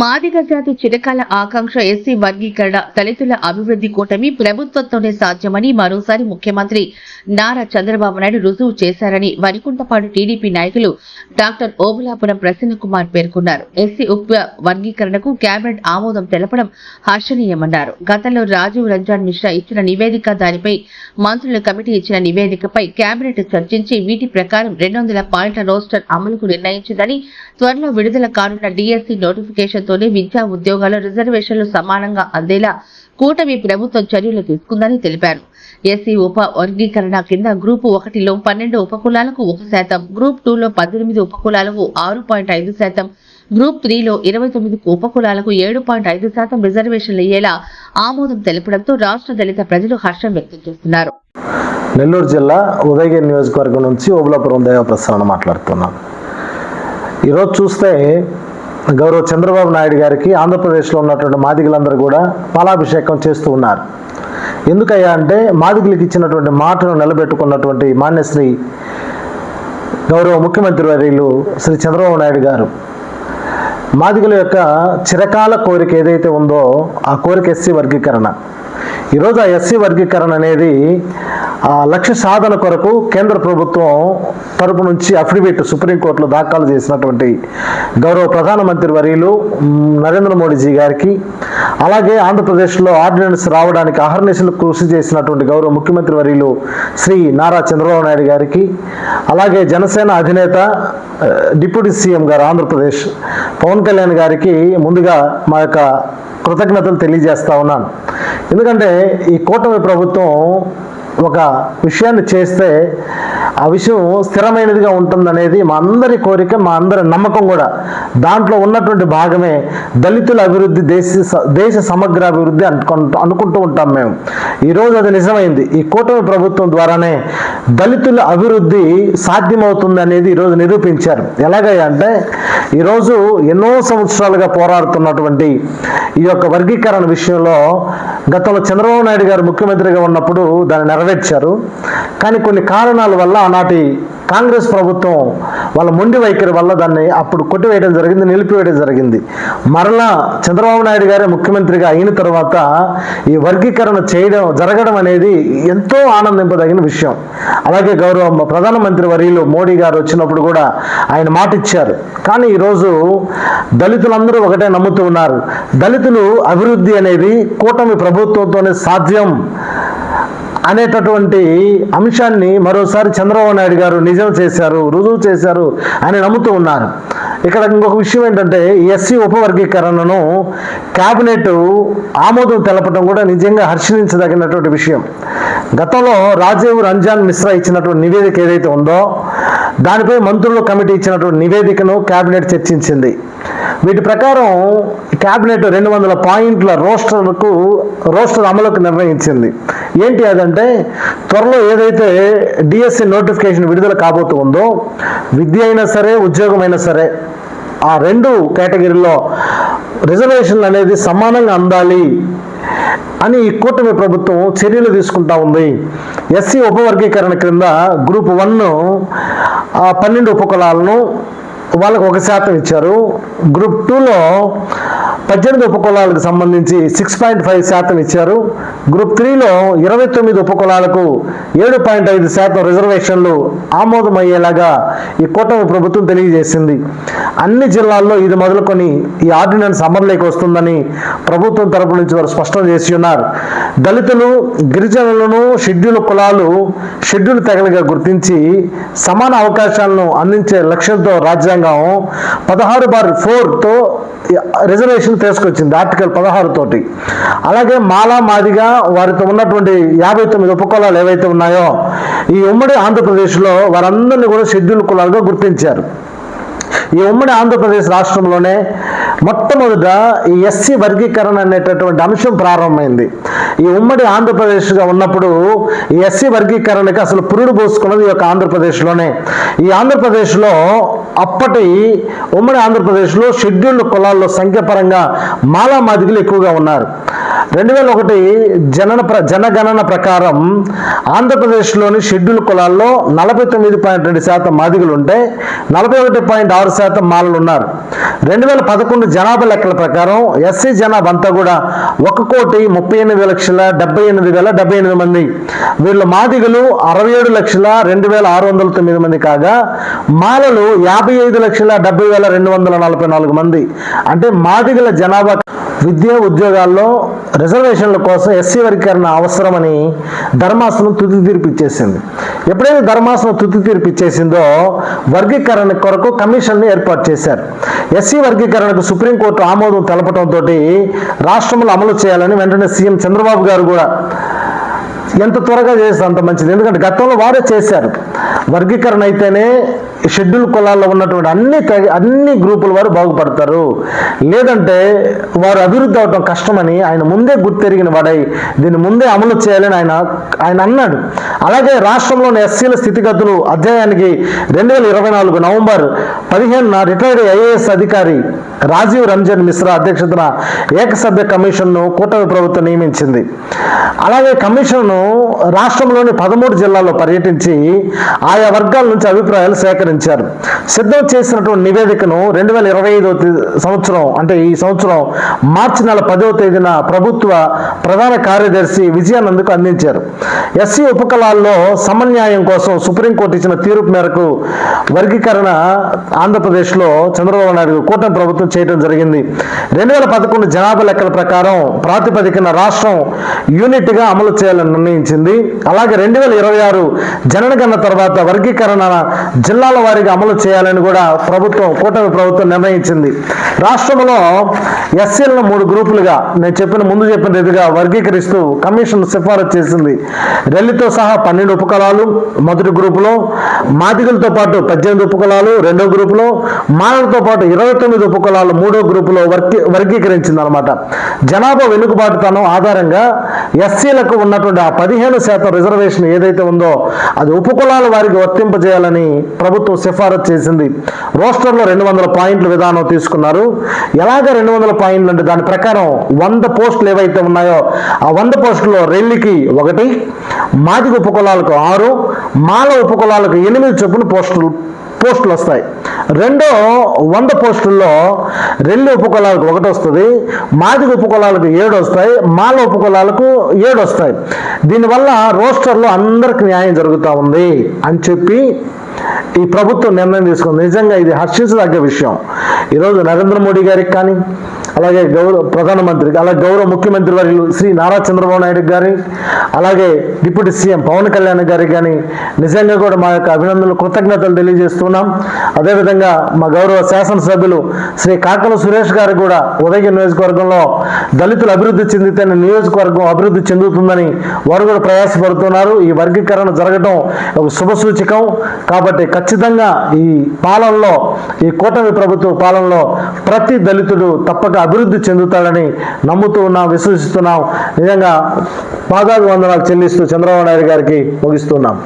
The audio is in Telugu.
మాదిగ జాతి చిరకాల ఆకాంక్ష ఎస్సీ వర్గీకరణ దళితుల అభివృద్ధి కూటమి ప్రభుత్వంతోనే సాధ్యమని మరోసారి ముఖ్యమంత్రి నారా చంద్రబాబు నాయుడు రుజువు చేశారని వరికుంటపాడు టీడీపీ నాయకులు డాక్టర్ ఓబులాపురం ప్రసన్న కుమార్ పేర్కొన్నారు. ఎస్సీ ఉప వర్గీకరణకు కేబినెట్ ఆమోదం తెలపడం హర్షణీయమన్నారు. గతంలో రాజీవ్ రంజాన్ మిశ్రా ఇచ్చిన నివేదిక దానిపై మంత్రుల కమిటీ ఇచ్చిన నివేదికపై కేబినెట్ చర్చించి వీటి ప్రకారం రెండు వందల పాయింట్ల రోస్టర్ అమలుకు నిర్ణయించిందని త్వరలో విడుదల కానున్న డిఎస్సి నోటిఫికేషన్తోనే విద్యా ఉద్యోగాల రిజర్వేషన్లు సమానంగా అందేలా కూటమి ప్రభుత్వం చర్యలు తీసుకుందని తెలిపారు. ఎస్సీ ఉప వర్గీకరణ కింద గ్రూపు ఒకటిలో పన్నెండు ఉపకులాలకు ఒక శాతం గ్రూప్ టూలో పద్దెనిమిది ఉపకులాలకు ఆరు పాయింట్ ఐదు శాతం గ్రూప్ త్రీలో ఇరవై తొమ్మిది ఉపకులాలకు ఏడు పాయింట్ ఐదు శాతం రిజర్వేషన్లు అయ్యేలా ఆమోదం తెలపడంతో రాష్ట్ర దళిత ప్రజలు హర్షం వ్యక్తం చేస్తున్నారు. నెల్లూరు జిల్లా ఉదయగిరి నియోజకవర్గం నుంచి ఓబులాపురం దేవప్రసన్న మాట్లాడుతున్నాను ఈరోజు చూస్తే గౌరవ చంద్రబాబు నాయుడు గారికి ఆంధ్రప్రదేశ్లో ఉన్నటువంటి మాదిగలందరూ కూడా పాలాభిషేకం చేస్తూ ఉన్నారు. ఎందుకయ్యా అంటే మాదిగలకు ఇచ్చినటువంటి మాటను నిలబెట్టుకున్నటువంటి మాన్యశ్రీ గౌరవ ముఖ్యమంత్రి వర్యులు శ్రీ చంద్రబాబు నాయుడు గారు. మాదిగల యొక్క చిరకాల కోరిక ఏదైతే ఉందో ఆ కోరిక ఎస్సీ వర్గీకరణ. ఈరోజు ఆ ఎస్సీ వర్గీకరణ అనేది ఆ లక్ష్య సాధన కొరకు కేంద్ర ప్రభుత్వం తరపు నుంచి అఫిడవిట్ సుప్రీంకోర్టులో దాఖలు చేసినటువంటి గౌరవ ప్రధానమంత్రి వర్యులు నరేంద్ర మోడీజీ గారికి అలాగే ఆంధ్రప్రదేశ్లో ఆర్డినెన్స్ రావడానికి అహర్నిశలు కృషి చేసినటువంటి గౌరవ ముఖ్యమంత్రి వర్యులు శ్రీ నారా చంద్రబాబు నాయుడు గారికి అలాగే జనసేన అధినేత డిప్యూటీ సీఎం గారు ఆంధ్రప్రదేశ్ పవన్ కళ్యాణ్ గారికి ముందుగా మా యొక్క కృతజ్ఞతలు తెలియజేస్తా ఉన్నాను. ఎందుకంటే ఈ కూటమి ప్రభుత్వం ఒక విషయాన్ని చేస్తే ఆ విషయం స్థిరమైనదిగా ఉంటుందనేది మా అందరి కోరిక మా అందరి నమ్మకం కూడా. దాంట్లో ఉన్నటువంటి భాగమే దళితుల అభివృద్ధి దేశ దేశ సమగ్ర అభివృద్ధి అనుకుంటూ అనుకుంటూ ఉంటాం మేము. ఈరోజు అది నిజమైంది. ఈ కూటమి ప్రభుత్వం ద్వారానే దళితుల అభివృద్ధి సాధ్యమవుతుంది అనేది ఈరోజు నిరూపించారు. ఎలాగై అంటే ఈరోజు ఎన్నో సంవత్సరాలుగా పోరాడుతున్నటువంటి ఈ యొక్క వర్గీకరణ విషయంలో గతంలో చంద్రబాబు నాయుడు గారు ముఖ్యమంత్రిగా ఉన్నప్పుడు దాన్ని నెరవేర్చారు. కానీ కొన్ని కారణాల వల్ల ఆనాటి కాంగ్రెస్ ప్రభుత్వం వాళ్ళ మొండి వైఖరి వల్ల దాన్ని అప్పుడు కొట్టివేయడం జరిగింది నిలిపివేయడం జరిగింది. మరలా చంద్రబాబు నాయుడు గారే ముఖ్యమంత్రిగా అయిన తర్వాత ఈ వర్గీకరణ చేయడం జరగడం అనేది ఎంతో ఆనందింపదగిన విషయం. అలాగే గౌరవ ప్రధానమంత్రి వర్యులు మోడీ గారు వచ్చినప్పుడు కూడా ఆయన మాట ఇచ్చారు కానీ ఈరోజు దళితులందరూ ఒకటే నమ్ముతూ ఉన్నారు. దళితులు అభివృద్ధి అనేది కూటమి ప్రభుత్వంతోనే సాధ్యం. అనేటటువంటి అంశాన్ని మరోసారి చంద్రబాబు నాయుడు గారు నిజం చేశారు రుజువు చేశారు అని నమ్ముతూ ఉన్నారు. ఇక్కడ ఇంకొక విషయం ఏంటంటే ఎస్సీ ఉపవర్గీకరణను కేబినెట్ ఆమోదం తెలపడం కూడా నిజంగా హర్షించదగినటువంటి విషయం. గతంలో రాజీవ్ రంజాన్ మిశ్రా ఇచ్చినటువంటి నివేదిక ఏదైతే ఉందో దానిపై మంత్రుల కమిటీ ఇచ్చినటువంటి నివేదికను కేబినెట్ చర్చించింది. వీటి ప్రకారం క్యాబినెట్ రెండు వందల పాయింట్ల రోస్టర్కు రోస్టర్ అమలుకు నిర్ణయించింది. ఏంటి అదంటే త్వరలో ఏదైతే డిఎస్సి నోటిఫికేషన్ విడుదల కాబోతుందో విద్య అయినా సరే ఉద్యోగం అయినా సరే ఆ రెండు కేటగిరీలో రిజర్వేషన్లు అనేది సమానంగా అందాలి అని ఈ కూటమి ప్రభుత్వం చర్యలు తీసుకుంటా ఉంది. ఎస్సీ ఉపవర్గీకరణ క్రింద గ్రూప్ వన్ పన్నెండు ఉపకులాలను వాళ్ళకు ఒక శాతం ఇచ్చారు. గ్రూప్ టూలో పద్దెనిమిది ఉపకులాలకు సంబంధించి సిక్స్ పాయింట్ ఫైవ్ శాతం ఇచ్చారు. గ్రూప్ త్రీలో ఇరవై తొమ్మిది ఉపకులాలకు ఏడు పాయింట్ ఐదు శాతం రిజర్వేషన్లు ఆమోదమయ్యేలాగా ఈ కూటమి ప్రభుత్వం తెలియజేసింది. అన్ని జిల్లాల్లో ఇది మొదలుకొని ఈ ఆర్డినెన్స్ అమలులోకి వస్తుందని ప్రభుత్వం తరపు నుంచి వారు స్పష్టం చేసి ఉన్నారు. దళితులు గిరిజనులను షెడ్యూల్ కులాలు షెడ్యూల్ తెగలుగా గుర్తించి సమాన అవకాశాలను అందించే లక్ష్యంతో రాజ్యాంగం పదహారు బార్ ఫోర్తో రిజర్వేషన్ తీసుకొచ్చింది ఆర్టికల్ పదహారు తోటి. అలాగే మాలా మాదిగా వారితో ఉన్నటువంటి యాభై తొమ్మిది ఉపకులాలు ఏవైతే ఉన్నాయో ఈ ఉమ్మడి ఆంధ్రప్రదేశ్లో వారందరినీ కూడా షెడ్యూల్ కులాలుగా గుర్తించారు. ఈ ఉమ్మడి ఆంధ్రప్రదేశ్ రాష్ట్రంలోనే మొట్టమొదట ఈ ఎస్సీ వర్గీకరణ అనేటటువంటి అంశం ప్రారంభమైంది. ఈ ఉమ్మడి ఆంధ్రప్రదేశ్గా ఉన్నప్పుడు ఈ ఎస్సీ వర్గీకరణకి అసలు పురుడు పోసుకున్నది ఈ యొక్క ఆంధ్రప్రదేశ్లోనే. ఈ ఆంధ్రప్రదేశ్లో అప్పటి ఉమ్మడి ఆంధ్రప్రదేశ్లో షెడ్యూల్డ్ కులాల్లో సంఖ్యాపరంగా మాలా మాదిగలు ఎక్కువగా ఉన్నారు. రెండు వేల ఒకటి జనన ప్ర జనగణన ప్రకారం ఆంధ్రప్రదేశ్లోని షెడ్యూల్ కులాల్లో నలభై తొమ్మిది పాయింట్ రెండు శాతం మాదిగలు ఉంటే నలభై ఒకటి పాయింట్ ఆరు శాతం మాలలు ఉన్నారు రెండు వేల పదకొండు జనాభా లెక్కల ప్రకారం ఎస్సీ జనాభా అంతా కూడా ఒక కోటి ముప్పై ఎనిమిది లక్షల డెబ్బై ఎనిమిది వేల డెబ్బై ఎనిమిది మంది. వీళ్ళు మాదిగలు అరవై ఏడు లక్షల రెండు వేల ఆరు వందల తొమ్మిది మంది కాగా మాలలు యాభై ఐదు లక్షల డెబ్బై వేల రెండు వందల నలభై నాలుగు మంది. అంటే మాదిగల జనాభా విద్య ఉద్యోగాల్లో రిజర్వేషన్ల కోసం ఎస్సీ వర్గీకరణ అవసరమని ధర్మాసనం తుది తీర్పు ఇచ్చేసింది. ఎప్పుడైతే ధర్మాసనం తుది తీర్పు ఇచ్చేసిందో వర్గీకరణ కొరకు కమిషన్ని ఏర్పాటు చేశారు. ఎస్సీ వర్గీకరణకు సుప్రీంకోర్టు ఆమోదం తెలపడంతో రాష్ట్రంలో అమలు చేయాలని వెంటనే సీఎం చంద్రబాబు గారు కూడా ఎంత త్వరగా చేస్తే అంత మంచిది. ఎందుకంటే గతంలో వారే చేశారు. వర్గీకరణ అయితేనే షెడ్యూల్ కులాల్లో ఉన్నటువంటి అన్ని అన్ని గ్రూపుల వారు బాగుపడతారు. లేదంటే వారు అభివృద్ధి అవడం కష్టమని ఆయన ముందే గుర్తెరిగిన వాడై దీన్ని ముందే అమలు చేయాలని ఆయన ఆయన అన్నాడు. అలాగే రాష్ట్రంలోని ఎస్సీల స్థితిగతులు అధ్యాయానికి రెండు వేల ఇరవై నాలుగు నవంబర్ పదిహేనున రిటైర్డ్ ఐఏఎస్ అధికారి రాజీవ్ రంజన్ మిశ్రా అధ్యక్షతన ఏకసభ్య కమిషన్ను కూటమి ప్రభుత్వం నియమించింది. అలాగే కమిషన్ను రాష్ట్రంలోని పదమూడు జిల్లాల్లో పర్యటించి ఆయా వర్గాల నుంచి అభిప్రాయాలు సేకరించారు. సిద్ధం చేసినటువంటి నివేదికను రెండు వేల ఇరవై ఐదో సంవత్సరం అంటే ఈ సంవత్సరం మార్చి నెల పదవ తేదీన ప్రభుత్వ ప్రధాన కార్యదర్శి విజయానంద్కు అందించారు. ఎస్సీ ఉపకులాల్లో సమన్యాయం కోసం సుప్రీంకోర్టు ఇచ్చిన తీర్పు మేరకు వర్గీకరణ ఆంధ్రప్రదేశ్లో చంద్రబాబు నాయుడు కూటమి ప్రభుత్వం చేయడం జరిగింది. రెండు వేల పదకొండు జనాభా లెక్కల ప్రకారం ప్రాతిపదికన రాష్ట్రం యూనిట్గా అమలు చేయాలని నిర్ణయించింది. అలాగే రెండు వేల ఇరవై ఆరు జనగణన తర్వాత వర్గీకరణ జిల్లాల వారీగా అమలు చేయాలని కూడా ప్రభుత్వం కూటమి ప్రభుత్వం నిర్ణయించింది. రాష్ట్రంలో ఎస్సీలను మూడు గ్రూపులుగా నేను చెప్పిన ముందు చెప్పిన రీతిగా వర్గీకరిస్తూ కమిషన్ సిఫారసు చేసింది. రెల్లితో సహా పన్నెండు ఉపకులాలు మొదటి గ్రూపులో మాదిగలతో పాటు పద్దెనిమిది ఉపకులాలు రెండో గ్రూపులో మానవులతో పాటు ఇరవై తొమ్మిది ఉపకులాలు మూడో గ్రూపులో వర్గీ వర్గీకరించింది అనమాట జనాభా వెనుకబాటుతనం ఆధారంగా ఎస్సీలకు ఉన్నటువంటి ఆ పదిహేను శాతం రిజర్వేషన్ ఏదైతే ఉందో అది ఉపకులాల వారి వారికి వర్తింపజేయాలని ప్రభుత్వం సిఫారసు చేసింది. రోస్టర్లో రెండు వందల పాయింట్ల విధానం తీసుకున్నారు. ఎలాగ రెండు వందల పాయింట్లు అంటే దాని ప్రకారం వంద పోస్టులు ఏవైతే ఉన్నాయో ఆ వంద పోస్టుల్లో రెల్లికి ఒకటి మాదిక ఉపకులాలకు ఆరు మాల ఉపకులాలకు ఎనిమిది చొప్పున పోస్టులు పోస్టులు వస్తాయి. రెండో వంద పోస్టుల్లో రెల్లి ఉపకులాలకు ఒకటి వస్తుంది మాదిగ ఉపకులాలకు ఏడు వస్తాయి మాల ఉపకులాలకు ఏడు వస్తాయి. దీనివల్ల రోస్టర్లో అందరికి న్యాయం జరుగుతూ ఉంది అని చెప్పి ఈ ప్రభుత్వం నిర్ణయం తీసుకుంది. నిజంగా ఇది హర్షించదగ్గ విషయం. ఈరోజు నరేంద్ర మోడీ గారికి కానీ అలాగే గౌరవ ప్రధానమంత్రికి అలాగే గౌరవ ముఖ్యమంత్రి వర్యులు శ్రీ నారా చంద్రబాబు నాయుడు గారి అలాగే డిప్యూటీ సీఎం పవన్ కళ్యాణ్ గారికి కానీ నిజంగా కూడా మా యొక్క అభినందనలు కృతజ్ఞతలు తెలియజేస్తున్నాం. అదేవిధంగా మా గౌరవ శాసనసభ్యులు శ్రీ కాకల సురేష్ గారు కూడా ఉదయ నియోజకవర్గంలో దళితులు అభివృద్ధి చెందితే నియోజకవర్గం అభివృద్ధి చెందుతుందని వారు కూడా ప్రయాసపడుతున్నారు. ఈ వర్గీకరణ జరగడం ఒక శుభసూచకం కాబట్టి ఖచ్చితంగా ఈ పాలనలో ఈ కూటమి ప్రభుత్వ పాలనలో ప్రతి దళితుడు తప్పక అభివృద్ధి చెందుతాడని నమ్ముతూ ఉన్నాం విశ్వసిస్తున్నాం. నిజంగా పాదాభివందనాలు చెల్లిస్తూ చంద్రబాబు నాయుడు గారికి ముగిస్తున్నాం.